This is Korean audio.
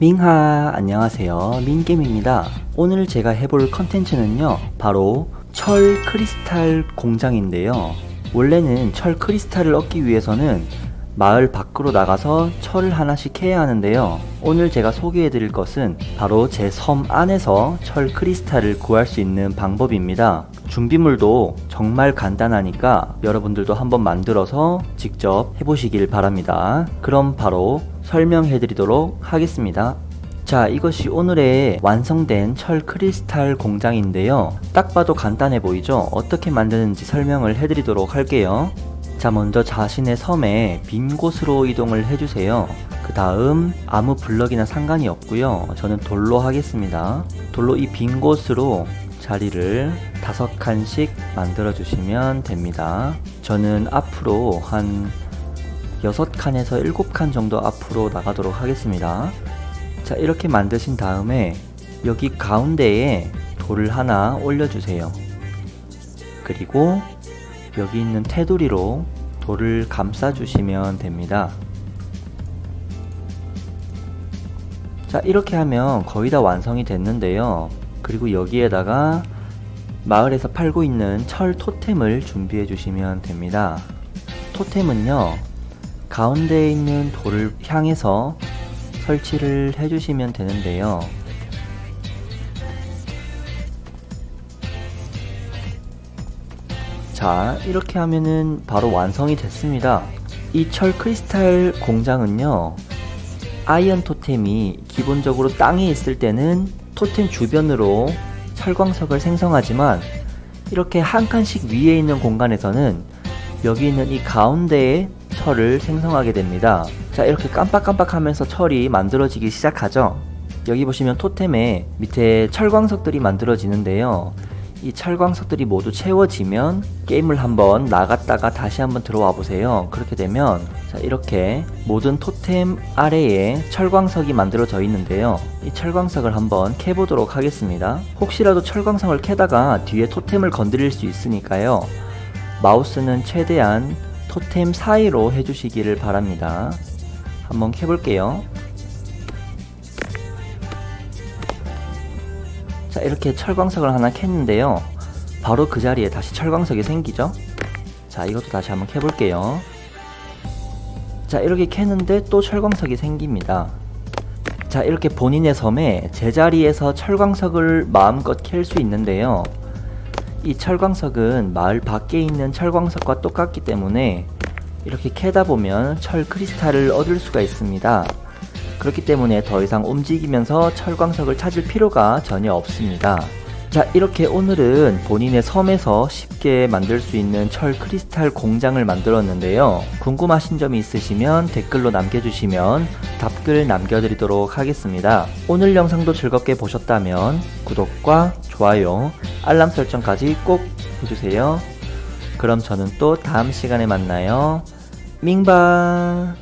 민하 안녕하세요. 민겜입니다. 오늘 제가 해볼 컨텐츠는요 바로 철 크리스탈 공장인데요. 원래는 철 크리스탈을 얻기 위해서는 마을 밖으로 나가서 철을 하나씩 캐야 하는데요. 오늘 제가 소개해 드릴 것은 바로 제 섬 안에서 철 크리스탈을 구할 수 있는 방법입니다. 준비물도 정말 간단하니까 여러분들도 한번 만들어서 직접 해보시길 바랍니다. 그럼 바로 설명해 드리도록 하겠습니다 자, 이것이 오늘의 완성된 철 크리스탈 공장인데요. 딱 봐도 간단해 보이죠? 어떻게 만드는지 설명을 해드리도록 할게요. 자, 먼저 자신의 섬에 빈 곳으로 이동을 해주세요. 그 다음 아무 블럭이나 상관이 없고요. 저는 돌로 하겠습니다. 돌로 이 빈 곳으로 자리를 다섯 칸씩 만들어 주시면 됩니다. 저는 앞으로 한 여섯 칸에서 일곱 칸 정도 앞으로 나가도록 하겠습니다. 자 이렇게 만드신 다음에 여기 가운데에 돌을 하나 올려주세요. 그리고 여기 있는 테두리로 돌을 감싸 주시면 됩니다. 자 이렇게 하면 거의 다 완성이 됐는데요. 그리고 여기에다가 마을에서 팔고 있는 철 토템을 준비해 주시면 됩니다. 토템은요 가운데에 있는 돌을 향해서 설치를 해주시면 되는데요. 자, 이렇게 하면은 바로 완성이 됐습니다. 이 철 크리스탈 공장은요, 아이언 토템이 기본적으로 땅에 있을 때는 토템 주변으로 철광석을 생성하지만, 이렇게 한 칸씩 위에 있는 공간에서는 여기 있는 이 가운데에 철을 생성하게 됩니다. 자 이렇게 깜빡깜빡 하면서 철이 만들어지기 시작하죠. 여기 보시면 토템에 밑에 철광석들이 만들어지는데요. 이 철광석들이 모두 채워지면 게임을 한번 나갔다가 다시 한번 들어와 보세요. 그렇게 되면 자 이렇게 모든 토템 아래에 철광석이 만들어져 있는데요. 이 철광석을 한번 캐보도록 하겠습니다. 혹시라도 철광석을 캐다가 뒤에 토템을 건드릴 수 있으니까요. 마우스는 최대한 토템 사이로 해주시기를 바랍니다. 한번 캐볼게요. 자, 이렇게 철광석을 하나 캤는데요. 바로 그 자리에 다시 철광석이 생기죠? 자, 이것도 다시 한번 캐볼게요. 자, 이렇게 캐는데 또 철광석이 생깁니다. 자, 이렇게 본인의 섬에 제자리에서 철광석을 마음껏 캘 수 있는데요. 이 철광석은 마을 밖에 있는 철광석과 똑같기 때문에 이렇게 캐다 보면 철 크리스탈을 얻을 수가 있습니다. 그렇기 때문에 더 이상 움직이면서 철광석을 찾을 필요가 전혀 없습니다. 자, 이렇게 오늘은 본인의 섬에서 쉽게 만들 수 있는 철 크리스탈 공장을 만들었는데요. 궁금하신 점이 있으시면 댓글로 남겨주시면 답글 남겨드리도록 하겠습니다. 오늘 영상도 즐겁게 보셨다면 구독과 좋아요, 알람 설정까지 꼭 해주세요. 그럼 저는 또 다음 시간에 만나요. 밍바